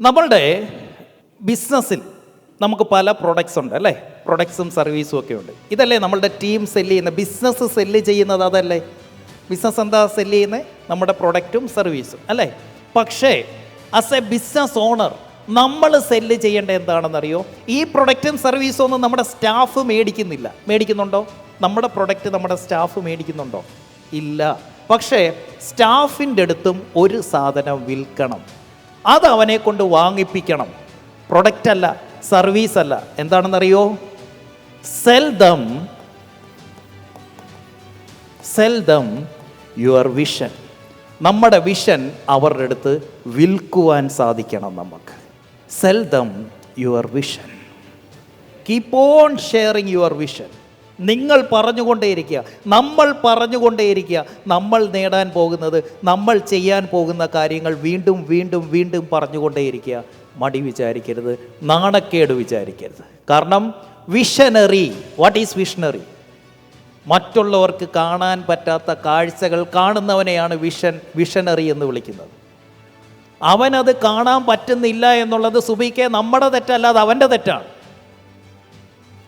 നമ്മളുടെ ബിസിനസ്സിൽ നമുക്ക് പല പ്രൊഡക്ട്സ് ഉണ്ട് അല്ലേ? പ്രൊഡക്ട്സും സർവീസും ഒക്കെ ഉണ്ട്. ഇതല്ലേ നമ്മളുടെ ടീം സെല്ല് ചെയ്യുന്ന ബിസിനസ് സെല്ല് ചെയ്യുന്നത് അതല്ലേ? ബിസിനസ് എന്താ സെല്ല് ചെയ്യുന്നത് നമ്മുടെ പ്രൊഡക്റ്റും സർവീസും അല്ലേ? പക്ഷേ ആസ് എ ബിസിനസ് ഓണർ നമ്മൾ സെല്ല് ചെയ്യേണ്ട എന്താണെന്നറിയോ? ഈ പ്രൊഡക്റ്റും സർവീസും ഒന്നും നമ്മുടെ സ്റ്റാഫ് മേടിക്കുന്നില്ല. മേടിക്കുന്നുണ്ടോ? നമ്മുടെ പ്രൊഡക്റ്റ് നമ്മുടെ സ്റ്റാഫ് മേടിക്കുന്നുണ്ടോ? ഇല്ല. പക്ഷേ സ്റ്റാഫിന്റെ അടുത്തും ഒരു സാധനം വിൽക്കണം. അത് അവനെ കൊണ്ട് വാങ്ങിപ്പിക്കണം. പ്രൊഡക്റ്റ് അല്ല സർവീസ് അല്ല. എന്താണെന്നറിയോ? Sell them sell them your vision നമ്മുടെ വിഷൻ അവരുടെ അടുത്ത് വിൽക്കുവാൻ സാധിക്കണം നമുക്ക്. Sell them your vision keep on sharing your vision നിങ്ങൾ പറഞ്ഞുകൊണ്ടേയിരിക്കുക. നമ്മൾ പറഞ്ഞുകൊണ്ടേയിരിക്കുക. നമ്മൾ നേടാൻ പോകുന്നത് നമ്മൾ ചെയ്യാൻ പോകുന്ന കാര്യങ്ങൾ വീണ്ടും വീണ്ടും വീണ്ടും പറഞ്ഞുകൊണ്ടേയിരിക്കുക. മടി വിചാരിക്കരുത്. നാണക്കേട് വിചാരിക്കരുത്. കാരണം വിഷനറി വാട്ട് ഈസ് വിഷനറി മറ്റുള്ളവർക്ക് കാണാൻ പറ്റാത്ത കാഴ്ചകൾ കാണുന്നവനെയാണ് വിഷൻ വിഷനറി എന്ന് വിളിക്കുന്നത്. അവനത് കാണാൻ പറ്റുന്നില്ല എന്നുള്ളത് സുബിക്ക് നമ്മുടെ തെറ്റല്ല അത് അവന്റെ തെറ്റാണ്.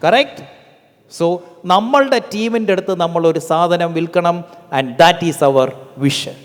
കറക്റ്റ് സോ നമ്മളുടെ ടീമിന്റെ അടുത്ത് നമ്മൾ ഒരു സാധനം വിൽക്കണം and that is our vision